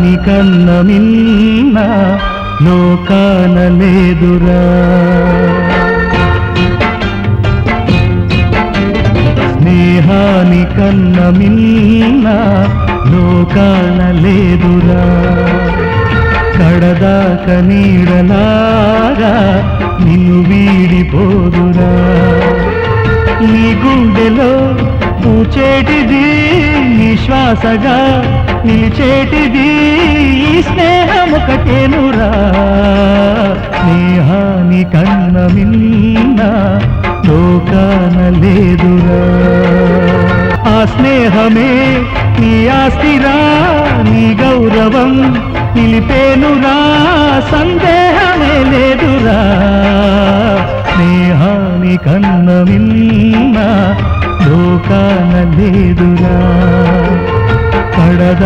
దాని కన్న మిన్న లోకాన లేదురా స్నేహాని కన్న మిన్న లోకాన లేదురా కడదాక నీడలాగా నిన్ను వీడిపోదురా. నీ గుండెలో పూచేటి శ్వాసగా నిలిచేటిది ఈ స్నేహం స్నేహాని కన్న మిన్న లోకాన లేదురా. ఆ స్నేహమే నీ ఆస్తిరా నీ గౌరవం నిలిపేనురా. సందేహమే లేదురా. స్నేహాని కన్న మిన్న లోకాన లేదు agradable.